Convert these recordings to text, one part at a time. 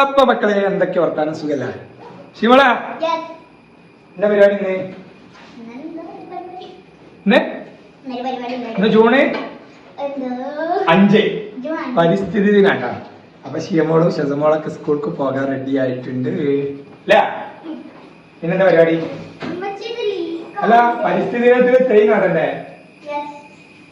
അപ്പൊ മക്കളെ എന്തൊക്കെ വർത്താനം? സുഖല്ല? ശിവള എന്താ പരിപാടി ഇന്ന്? ഇന്ന്? ഇന്ന് ജൂണ്? അഞ്ച്. പരിസ്ഥിതി ദിനാട്ടാ. അപ്പൊ ശിവമോളും ശസമോളൊക്കെ സ്കൂൾക്ക് പോകാൻ റെഡി ആയിട്ടുണ്ട്. അല്ല പിന്നെന്താ പരിപാടി? അല്ല പരിസ്ഥിതി ദിനത്തിൽ തൈ നടണ്ടേ?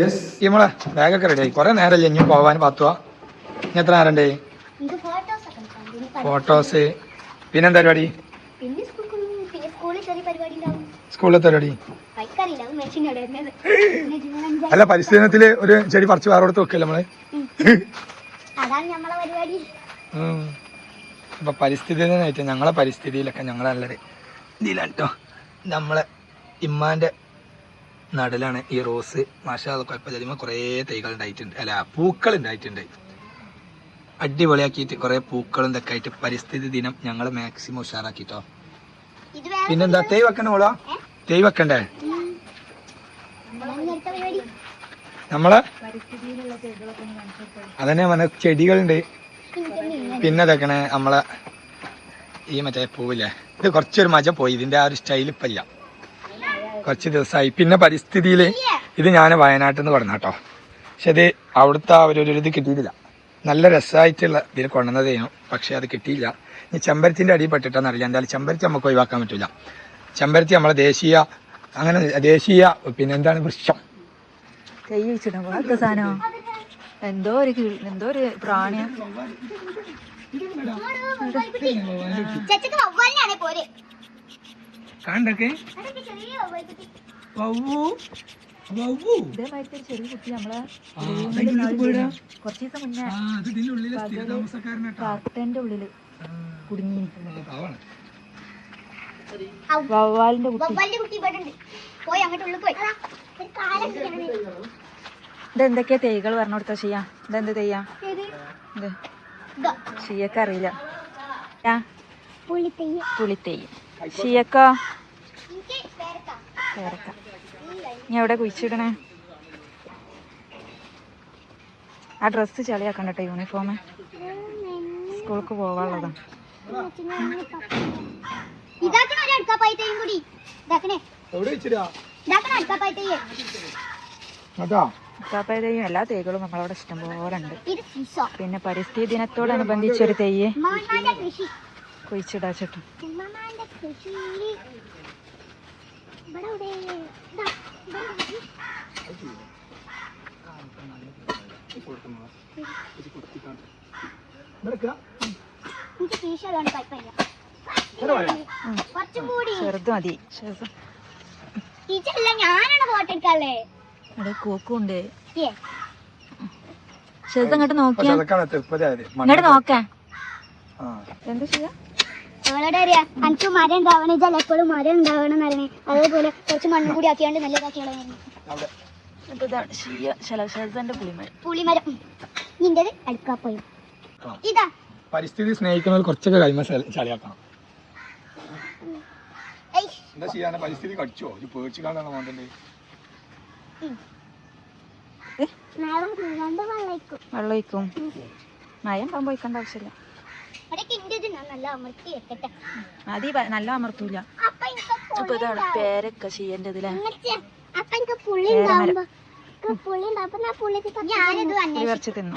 യെസ് ശിവമോളെ ബാഗൊക്കെ റെഡി ആയി. കുറെ നേരമല്ലേ ഇനി പോവാൻ പത്തുവാ. ഇനി എത്ര നേരണ്ടേ? ഫോട്ടോസ് പിന്നെന്താ പരിപാടി? പിന്നെ സ്കൂളിൽ ചെറിയ പരിപാടി. ഉണ്ടാവും സ്കൂളിലത്തെ പരിപാടി അല്ല പരിശീലനത്തിൽ ഒരു ചെടി പറിച്ച് വേറെ കൊടുത്ത് വെക്കല്ലേ നമ്മൾ. അപ്പൊ പരിസ്ഥിതി ദിനമായിട്ട് ഞങ്ങളെ പരിസ്ഥിതിയിലൊക്കെ ഞങ്ങളെ നല്ലൊരു ഇതിലാണ് കേട്ടോ നമ്മളെ ഇമ്മാന്റെ നടലാണ് ഈ റോസ്. മാഷാ കുഴപ്പമില്ല. കുറെ കുറേ തൈകൾ ഉണ്ടായിട്ടുണ്ട്. അല്ല പൂക്കൾ ഉണ്ടായിട്ടുണ്ട്. അടിപൊളിയാക്കിയിട്ട് കുറേ പൂക്കളും ഇതൊക്കെ ആയിട്ട് പരിസ്ഥിതി ദിനം ഞങ്ങൾ മാക്സിമം ഉഷാറാക്കിട്ടോ. പിന്നെന്താ തൈ വെക്കണ മോളോ? തൈ വെക്കണ്ടേ? നമ്മൾ അതന്നെ മന ചെടികളുണ്ട്. പിന്നെ ഇതൊക്കെയാണ് നമ്മളെ ഈ മറ്റേ പൂവില്ലേ? ഇത് കുറച്ചൊരു മജ പോയി. ഇതിന്റെ ആ ഒരു സ്റ്റൈൽ ഇപ്പം ഇല്ല. കുറച്ച് ദിവസമായി പിന്നെ പരിസ്ഥിതിയിൽ ഇത് ഞാൻ വയനാട്ടിൽ നിന്ന് പറഞ്ഞാട്ടോ കേട്ടോ പക്ഷെ ഇത് അവിടുത്തെ ആ ഒരു ഒരു ഇത് കിട്ടിയിട്ടില്ല. നല്ല രസമായിട്ടുള്ള ഇതിൽ കൊണ്ടുവന്നതേനു പക്ഷേ അത് കിട്ടിയില്ല. ഇനി ചെമ്പരത്തിന്റെ അടിയിൽ പെട്ടിട്ടാന്ന് അറിയില്ല എന്തായാലും ചെമ്പരത്തി നമുക്ക് ഒഴിവാക്കാൻ പറ്റില്ല ചെമ്പരത്തി നമ്മളെ ദേശീയ അങ്ങനെ ദേശീയ പിന്നെ എന്താണ് വൃക്ഷം? കൈ സാധനം? എന്തോ ഒരു എന്തോ ഒരു പ്രാണിയ. ചേച്ചക്ക് വവ്വാലിനാണേ പോരെ. കണ്ടൊക്കെ ഇതേമാതിരി ചെറിയ കുട്ടി നമ്മളെ? കുറച്ച് ദിവസം മുന്നേ. കാർട്ടന്റെ ഉള്ളിൽ കുടുങ്ങി വവ്വാലിന്റെ കുട്ടി. പോയി അങ്ങോട്ട് ഉള്ളിൽ പോയി. ഇതെന്തൊക്കെയാ തൈകൾ പറഞ്ഞു കൊടുത്താ ചെയ്യാ ഇതെന്ത് തെയ്യാ? ഇത്. അറിയില്ല പുളിത്തെയ്യ പുളിത്തയ്യ്. ഷീയക്ക? പേരക്ക. ഇനി എവിടെ കുഴിച്ചിടണേ? ആ ഡ്രസ്സ് ചളിയാക്കണം കേട്ടോ യൂണിഫോം സ്കൂൾക്ക് പോവാനുള്ളതാ? എല്ലാ തൈകളും നമ്മളവിടെ ഇഷ്ടം പോലെ ഉണ്ട് ഇത് സീസോ പിന്നെ പരിസ്ഥിതി ദിനത്തോടനുബന്ധിച്ച് ഒരു തെയ്യ് കുഴിച്ചിടാ ചേട്ടൻ ഇവിടെ ചെറുത് മതി. ടീച്ചറല്ല ഞാനാണ് ഫോട്ടോ എടുക്കാല്ലേ കൂക്കുണ്ട്. നോക്കിയാ. ഇങ്ങോട്ട് നോക്കേ. എന്താ ചെയ്യാ? അവളോട് അറിയാ എനിക്ക് മരം ഉണ്ടാവണം ഇതല്ല എപ്പോഴും മരം ഉണ്ടാവണം എന്ന് പറയണേ അതേപോലെ കുറച്ച് മണ്ണും കൂടി ആക്കിയാണ്ട് നല്ലതാക്കിയാണ് പുളിമരം നിന്റെ അടുക്കാപ്പോയി. ഇതാ. പരിസ്ഥിതി സ്നേഹിക്കുന്നവർ കുറച്ചൊക്കെ കൈമ ചളിയാക്കണം എന്താ ചെയ്യാൻ പരിസ്ഥിതി കടിച്ചോ? ഇത് പേടിച്ചു കാണാൻ വെള്ളയിക്കും. വെള്ളം ഒഴിക്കും മയം പാമ്പ് ഒഴിക്കേണ്ട ആവശ്യമില്ല. നല്ല അമർത്തൂല. അപ്പൊ ഇതാണ് പേരക്ക അന്വേഷിച്ചു കുറച്ച് തിന്നു.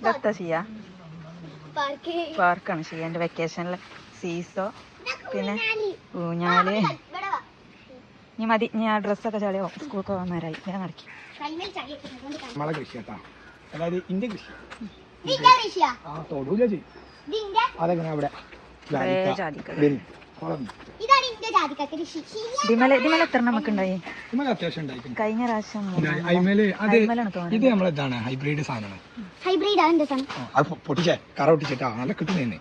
ഇതെത്താ ചെയ്യാ? പാർക്കാണ് ഷീയന്റെ വെക്കേഷനിലെ സീസോ പിന്നെ ഊഞ്ഞാലി. ഇനി മതി. ഇനി ആ ഡ്രസ്സൊക്കെ ചളിയോ സ്കൂൾക്ക് പോകാൻ നേരമായി ഞാൻ നടക്കി. നമ്മളെ കൃഷി കേട്ടാ അതായത് ഇന്ത്യ കൃഷി. തൊടൂല ചെയ്യും അതെങ്ങനെ അവിടെ. കഴിഞ്ഞ പ്രാവശ്യം. ഇത് നമ്മളെന്താണ്? ഹൈബ്രിഡ് സാധനമാണ്. പൊട്ടിച്ചേ. കറ പൊട്ടിച്ചിട്ടാ. നല്ല കിട്ടുന്നേ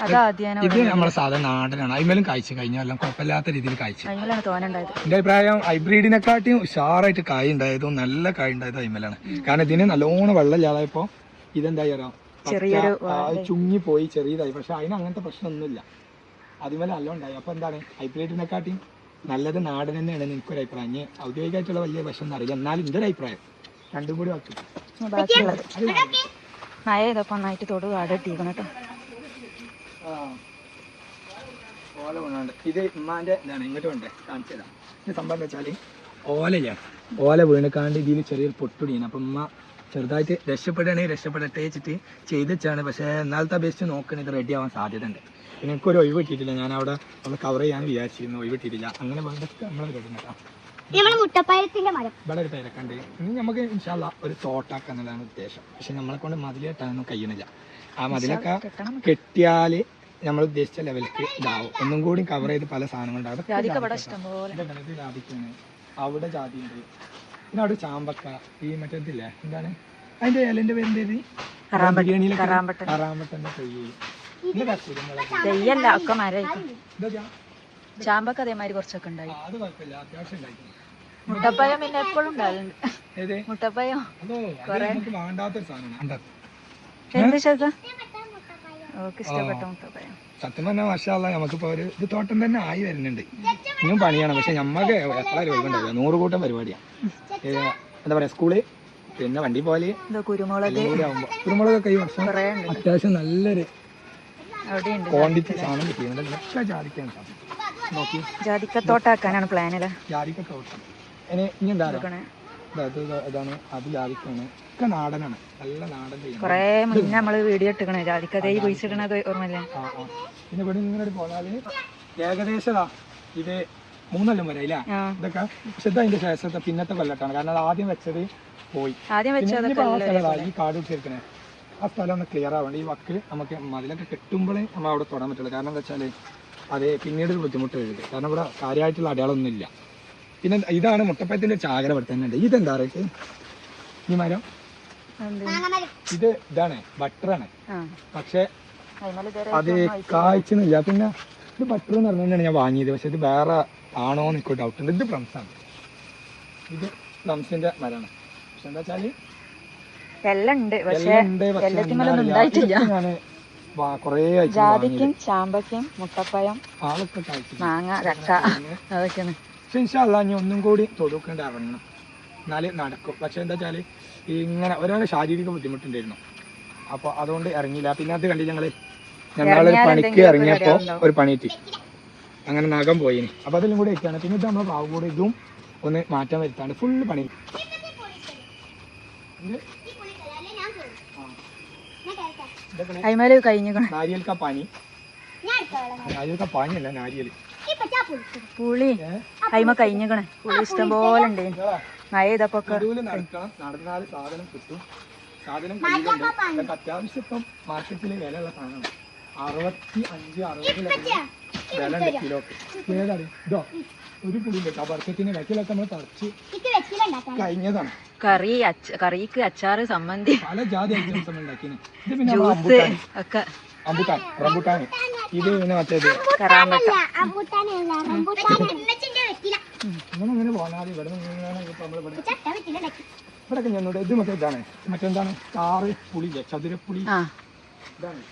അതാദ്യം ഇത് നമ്മളെ സാധാരണ നാടനാണ്. അയിമേലും കായ്ച്ചു. കഴിഞ്ഞ എല്ലാം കുഴപ്പമില്ലാത്ത രീതിയിൽ കായ്ച്ചു. എന്റെ അഭിപ്രായം ഹൈബ്രിഡിനെക്കാട്ടിയും ഉഷാറായിട്ട് കായ ഉണ്ടായതും നല്ല കായ ഉണ്ടായതും അയിമലാണ്. കാരണം ഇതിന് നല്ലോണം വെള്ളം ഇല്ലാതായപ്പോ ഇതെന്താ അറിയാം ചെറിയൊരു ചുങ്ങി പോയി ചെറിയതായി. പക്ഷെ അതിന് അങ്ങനത്തെ പ്രശ്നമൊന്നുമില്ല. അതുപോലെ നല്ല ഉണ്ടായി. അപ്പൊ എന്താണ്? ഹൈബ്രിഡിനെക്കാട്ടിയും നല്ലത് നാടൻ തന്നെയാണ് എനിക്കൊരു അഭിപ്രായം. ഇനി ഔദ്യോഗികമായിട്ടുള്ള വലിയ വിഷം അറിയില്ല എന്നാലും എന്റെ ഒരു അഭിപ്രായം. രണ്ടും കൂടി വാക്കി മഴ ചെയ്തപ്പോ തൊടു കേട്ടോ. ഓല ഇത് ഉമ്മാന്റെ ഇതാണ്. ഇങ്ങോട്ട് ഇത് സംഭവം എന്താ വെച്ചാൽ ഓലയാ ഓല വീണിക്കാണ്ട് ഇതിൽ ചെറിയൊരു പൊട്ടുടിയാണ് അപ്പം ഉമ്മ ചെറുതായിട്ട് രക്ഷപ്പെടുകയാണെങ്കിൽ രക്ഷപ്പെടട്ടെ വെച്ചിട്ട് ചെയ്തിട്ടാണ്. പക്ഷേ എന്നാലത്തെ അപേക്ഷിച്ച് നോക്കണ ഇത് റെഡി ആവാൻ സാധ്യത ഉണ്ട് പിന്നെ എനിക്കൊരു ഒഴിവ് കിട്ടിയിട്ടില്ല. ഞാൻ അവിടെ ഒന്ന് കവർ ചെയ്യാൻ വിചാരിച്ചിരുന്നു. ഒഴിവ് കിട്ടിയിട്ടില്ല. അങ്ങനെ വേണ്ടൊക്കെ കേട്ടോ. നമ്മളെ മരം. ഇവിടെ ഒരു തിരക്കുണ്ട്. ഇനി നമുക്ക് ഇൻഷാല്ല ഒരു തോട്ടാക്കുക എന്നുള്ളതാണ് ഉദ്ദേശം. പക്ഷെ നമ്മളെ കൊണ്ട് മതിലിട്ടാനൊന്നും കഴിയുന്നില്ല. ആ മതിലൊക്കെ കെട്ടിയാൽ നമ്മൾ ഉദ്ദേശിച്ച ലെവലിലേക്ക് ഇതാവും. ഒന്നും കൂടി കവർ ചെയ്ത് പല സാധനങ്ങളുണ്ടാവും അവിടെ ജാതി ഉണ്ട് അവിടെ ചാമ്പക്ക ഈ മറ്റേതില്ലേ എന്താണ്? അതിന്റെ ഇലന്റെ പേരെന്ത് ഇത്? കറാമ്പട്ട ബിരിയാണിയിലൊക്കെ കറാമ്പട്ടൻ. കറാമ്പട്ടന്റെ തെയ്യല്ല ഒക്കെ മരമായിരിക്കും. ഇതൊക്കെയാ? അതേമാതിരി കുറച്ചൊക്കെ ഉണ്ടായി. മുട്ടപ്പയം പിന്നെ എപ്പോഴും കണ്ടോ? എന്ത് മുട്ടപ്പഴം സത്യം പറഞ്ഞാൽ മാഷാല്ല നമുക്കിപ്പോ ഒരു ഇത് തോട്ടം തന്നെ ആയി വരുന്നുണ്ട്. ഇനിയും പണിയാണ്. പക്ഷെ നമ്മക്ക് എത്ര ഒഴിവുണ്ടാവില്ല നൂറ് കൂട്ടം പരിപാടിയാണ് എന്താ പറയാ സ്കൂൾ പിന്നെ വണ്ടി പോലെ കുരുമുളക്. കുരുമുളകൊക്കെ ഈ വർഷം അത്യാവശ്യം നല്ലൊരു അവിടെ ഉണ്ട്. ക്വാണ്ടിറ്റി സാധനം കിട്ടിയിട്ടുണ്ട്. ഒക്കെ ജാതിക്കാണ് സാധനം. നോക്കി ജാതിക്ക തോട്ടാക്കാനാണ് പ്ലാനിൽ ജാതിക്കത്തോട്ടം. ഇനി ഇനി എന്താ ഇതാണ്. അത് ജാതിക്കാണ്. ഒക്കെ നാടനാണ്. നല്ല നാടൻ കൊറേ മുന്നേ നമ്മൾ വീഡിയോ ഇട്ടിക്കണേ. ജാതിക്കതേ പൈസ കുഴിച്ചിടണത് ഓർമ്മല്ലേ ആ ആ. പിന്നെ ഇവിടെ ഇങ്ങനെ പോയാൽ ഏകദേശം ഇത് മൂന്നെല്ലാം വരെ ഇല്ല ആ. ഇതൊക്കെ പക്ഷെ അതിന്റെ ശേഷത്തെ പിന്നത്തെ കൊല്ലട്ടാണ് കാരണം അത് ആദ്യം വെച്ചത് പോയി. ആദ്യം വെച്ചത് ഈ കാട് ചേർക്കണേ ആ സ്ഥലം ഒന്ന് ക്ലിയർ ആവേണ്ട. ഈ വക്കിൽ നമുക്ക് മതിലൊക്കെ കെട്ടുമ്പോഴേ നമ്മൾ അവിടെ തൊടാൻ പറ്റുള്ളൂ. കാരണം എന്താ വെച്ചാൽ അത് പിന്നീട് ഒരു ബുദ്ധിമുട്ട് വരും കാരണം ഇവിടെ കാര്യമായിട്ടുള്ള പിന്നെ ഇതാണ് മുട്ടപ്പയത്തിന്റെ ചാകര ഇവിടെ തന്നെ ഉണ്ട്. ഇതെന്താ പറയുക ഈ മരം? ഇത് ഇതാണ് ബട്ടറാണ്. പക്ഷെ അത് കായ്ച്ചണില്ല പിന്നെ ഇത് ബട്ടർ എന്ന് പറഞ്ഞുകൊണ്ടാണ് ഞാൻ വാങ്ങിയത്. പക്ഷെ ഇത് വേറെ ആണോ എന്ന് ഡൗട്ട് ഉണ്ട്. ഇത് ഫ്രംസാണ് ആണ്. ഇത് ഫ്രംസിന്റെ മരമാണ്. പക്ഷെ എന്താ വെച്ചാൽ ജാതിക്കും ചാമ്പയ്ക്കും മുട്ടപ്പയം മാങ്ങ ചക്ക അതൊക്കെയാണ്. പക്ഷെ ഇൻഷാല്ല ഇനി ഒന്നും കൂടി തൊടുക്കേണ്ട ഇറങ്ങണം. എന്നാൽ നടക്കും. പക്ഷെ എന്താ വെച്ചാൽ ഇങ്ങനെ ഒരാൾ ശാരീരിക ബുദ്ധിമുട്ടുണ്ടായിരുന്നു. അപ്പൊ അതുകൊണ്ട് ഇറങ്ങിയില്ല. പിന്നെ അത് കണ്ടില്ല ഞങ്ങൾ ഞങ്ങൾ ഇറങ്ങിയാൽ പണിക്ക് ഇറങ്ങിയപ്പോൾ ഇറങ്ങിയപ്പോ ഒരു പണി കിട്ടി അങ്ങനെ നഖം പോയി അപ്പൊ അതിലും കൂടെ എത്തിയാണ് പിന്നെ ഇത് നമ്മളെ പാവ് കൂടെ ഇതും ഒന്ന് മാറ്റം വരുത്താണ്ട് ഫുള്ള് പണി. നാരിയൽക്ക പാനി നാരിയൽക്ക പാനിയല്ല നാരിയൽ. പുളി. അയിമ കൈമ കഴിഞ്ഞിക്കണേ. പുളി ഇഷ്ടം പോലെ ഉണ്ട് മഴ സാധനം കിട്ടും. സാധനം കയ്യിലുണ്ട് ഇതൊക്കെ അത്യാവശ്യം ഇപ്പം മാർക്കറ്റിൽ വിലയുള്ള സാധനമാണ്. അറുപത്തി അഞ്ച് അറുപത് വില ഉണ്ട് കിലോക്ക്. ഏതാണ് ഇതോ ഒരു പുളിയില്ല ആ വർഷത്തിന് ബാക്കിയൊക്കെ നമ്മൾ കഴിഞ്ഞതാണ്. കറി അച്ച കറിക്ക് അച്ചാറ് സമ്മന്തി പല ജാതി ഐറ്റംസ് നമ്മൾ ഉണ്ടാക്കിയത് ഇത് പിന്നെ റംബുട്ടാൻ ഇത് പിന്നെ മറ്റേത് കറാമ്പട്ട. അങ്ങനെ പോകാതെ ഇവിടെ ഇവിടെയൊക്കെ ഞങ്ങളുടെ ഇത് മറ്റേ ഇതാണ്. മറ്റെന്താണ്? കാറ് പുളി ചതുരപ്പുളി. ആ. ഇതാണ്.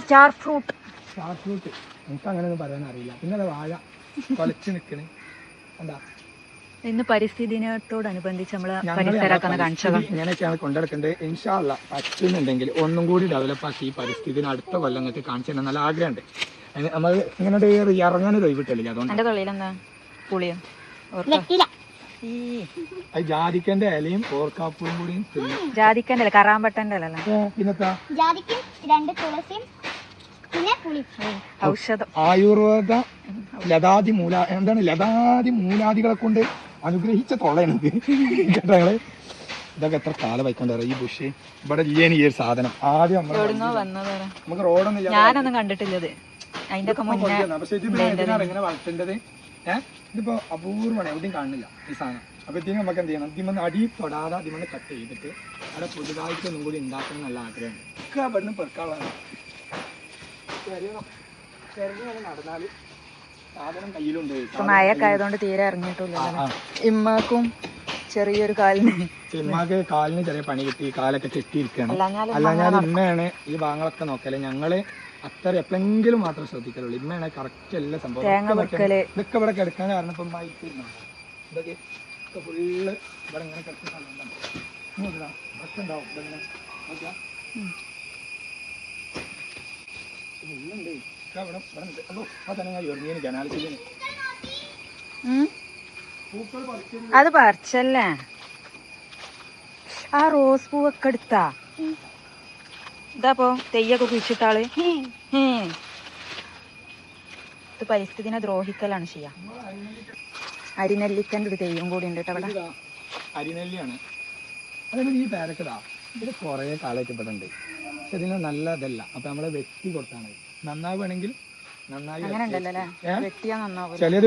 Star fruit. Star fruit. എനിക്ക് അങ്ങനെയൊന്നും പറയാൻ അറിയില്ല പിന്നെ അത് വാഴ. കൊലച്ച് നിൽക്കണേ എന്താ? ഇന്ന് പരിസ്ഥിതി ദിനത്തോടനുബന്ധിച്ച് നമ്മൾ പരിസരമൊക്കെ കാണിച്ചത് ഇങ്ങനെയൊക്കെയാണ് കൊണ്ടെടുക്കേണ്ടത്. ഇൻഷാല്ല പറ്റുന്നുണ്ടെങ്കിൽ ഒന്നും കൂടി ഡെവലപ്പാക്കി ആക്കി ഈ പരിസ്ഥിതിന് അടുത്ത കൊല്ലങ്ങൾക്ക് കാണിച്ചു തന്നെ നല്ല ആഗ്രഹമുണ്ട്. നമ്മൾ ഇങ്ങനെ ഇറങ്ങാനൊരു ഒഴിവിട്ടില്ല? അതുകൊണ്ട് എന്താ പുളിയോ? ജാതിക്കന്റെ ഇലയും ഓർക്കാപ്പൂവും കൂടി ജാതിക്കന്റെ അല്ല കറാമ്പട്ടന്റെ അല്ലല്ലോ പിന്നത്തെ ജാതിക്കും രണ്ട് തുളസിയും പിന്നെ പുളി. ഔഷധം. ആയുർവേദ ലതാതി മൂല എന്താണ് ലതാതി മൂലാദികളെ കൊണ്ട് അനുഗ്രഹിച്ച തൊള്ളയാണ് കേട്ടോ ഞങ്ങൾ ഇതൊക്കെ എത്ര കാല വയ്ക്കണ്ടോ ഈ ബുഷ്? ഇവിടെ ഇല്ലേന് ഈ ഒരു സാധനം. ആദ്യം നമുക്ക് റോഡൊന്നും ഞാനൊന്നും കണ്ടിട്ടില്ല ഇത് മുന്നേ പക്ഷെ ഇത് പിന്നെ എന്തിനാണ് ഇങ്ങനെ വളർത്തേണ്ടത്. ഏഹ് ഇതിപ്പോ അപൂർവമാണ്. എവിടെയും കാണുന്നില്ല ഈ സാധനം. അപ്പൊ ഇതിന് നമുക്ക് എന്ത് ചെയ്യണം? ഇതിമന്ന് അടി തൊടാതെ ഇതിമന്ന് കട്ട് ചെയ്തിട്ട് അവിടെ പുതുതായിട്ട് ഒന്നും കൂടി ഉണ്ടാക്കണം നല്ല ആഗ്രഹമുണ്ട്. ഒക്കെ അവിടുന്ന് ചെറിയ നടന്നാൽ ഇപ്പൊ മഴയൊക്കെ ആയതുകൊണ്ട് തീരെ ഇറങ്ങിയിട്ടില്ല. ഇമ്മക്കും ചെറിയൊരു കാലിന്. ഇമ്മക്ക് കാലിന് ചെറിയ പണി കിട്ടി കാലൊക്കെ അല്ലാഞ്ഞാലും അല്ല ഞാൻ ഇമ്മയാണ് ഈ ഭാഗങ്ങളൊക്കെ നോക്കൽ. ഞങ്ങൾ അത്ര എപ്പോഴെങ്കിലും മാത്രം ശ്രദ്ധിക്കലുള്ളൂ. ഇമ്മയാണ് കറക്റ്റ് എല്ലാ സംഭവം ഇതൊക്കെ ഇവിടെ കിടക്കാൻ കാരണം ഇപ്പം ഇതൊക്കെ ഇതൊക്കെ ഫുള്ള് ഇവിടെ ഇങ്ങനെ കിടക്കുന്ന. ഒക്കെ ഉണ്ടാവും. ഇതെങ്ങനെ? നോക്കിയാ. ഉള്ളുണ്ട്. ഇതാ ഇവിടെ- ഇവിടെ ഉണ്ട്. അതോ, ആ. പൂക്കൾ പറിച്ചല്ലേ? ആ റോസ് പൂവൊക്കെ എടുത്താ? ഇതാപ്പോ തെയ്യൊക്കെ കുഴിച്ചിട്ടാൾ. ഇത് പരിസ്ഥിതിനെ ദ്രോഹിക്കലാണ് ചെയ്യാ. അരിനെല്ലിക്കന്റെ ഒരു തെയ്യം കൂടി ഉണ്ട് കേട്ടോ അവിടെ. അരിനെല്ലിയാണ്. അതേപോലെ ഈ പാരക്കടാ ഇത് കുറേ കാലം പക്ഷെ ഇതിന് നല്ല ഇതല്ല. അപ്പൊ നമ്മളെ വെട്ടി കൊടുത്താണ് നന്നാവുകയാണെങ്കിൽ നന്നായി ഏ? വെട്ടിയാ നന്നാവും. ചിലത്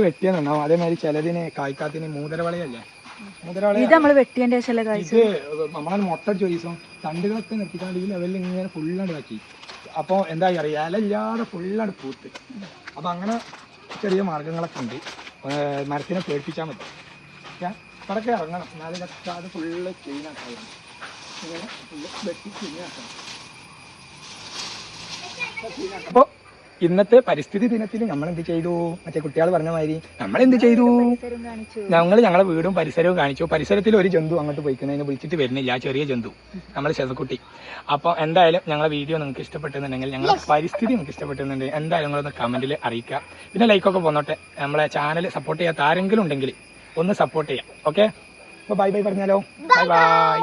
അതേമാതിരി ചിലതിന് കായ്ക്കാത്തിന് മൂതരവളയല്ലേ മൂതരവള ഇത് നമ്മൾ വെട്ടിയതിന്റെ ഇത് നമ്മളെ മുട്ട ചോദിച്ചോ തണ്ടുകളൊക്കെ നിർത്തിക്കാണ്ട് ഈ ലെവലിൽ ഇങ്ങനെ ഫുള്ളാണ്ട് വെക്കി അപ്പോൾ എന്താ പറയാ ഇലയില്ലാതെ ഫുള്ളാണ് ഫുള്ളാണ്ട് പൂത്ത്. അപ്പൊ അങ്ങനെ ചെറിയ മാർഗങ്ങളൊക്കെ ഉണ്ട്. മരത്തിനെ പേടിപ്പിച്ചാൽ മതി. ഞാൻ ഇവിടൊക്കെ ഇറങ്ങണം. എന്നാലും അത് ഫുള്ള് ക്ലീൻ ആക്കാൻ ഇങ്ങനെ ഫുള്ള് വെട്ടി ക്ലീൻ ആക്കണം അപ്പോൾ ഇന്നത്തെ പരിസ്ഥിതി ദിനത്തിൽ നമ്മൾ എന്ത് ചെയ്തു? മറ്റേ കുട്ടികൾ പറഞ്ഞ മാതിരി നമ്മൾ എന്ത് ചെയ്തു? ഞങ്ങൾ ഞങ്ങളെ വീടും പരിസരവും കാണിച്ചു. പരിസരത്തിൽ ഒരു ജന്തു അങ്ങോട്ട് പോയിക്കുന്നതിന് വിളിച്ചിട്ട് വരുന്നില്ല. ആ ചെറിയ ജന്തു. നമ്മൾ ചെറുക്കുട്ടി അപ്പോൾ എന്തായാലും ഞങ്ങളെ വീഡിയോ നിങ്ങൾക്ക് ഇഷ്ടപ്പെട്ടെന്നുണ്ടെങ്കിൽ ഞങ്ങളുടെ പരിസ്ഥിതി നിങ്ങൾക്ക് ഇഷ്ടപ്പെട്ടെന്നുണ്ടെങ്കിൽ എന്തായാലും നിങ്ങളൊന്ന് കമന്റിൽ അറിയിക്കുക. പിന്നെ ലൈക്കൊക്കെ പോന്നോട്ടെ. നമ്മളെ ചാനൽ സപ്പോർട്ട് ചെയ്യാത്ത ആരെങ്കിലും ഉണ്ടെങ്കിൽ ഒന്ന് സപ്പോർട്ട് ചെയ്യാം. ഓക്കെ അപ്പോൾ ബൈ ബൈ പറഞ്ഞാലോ. Bye bye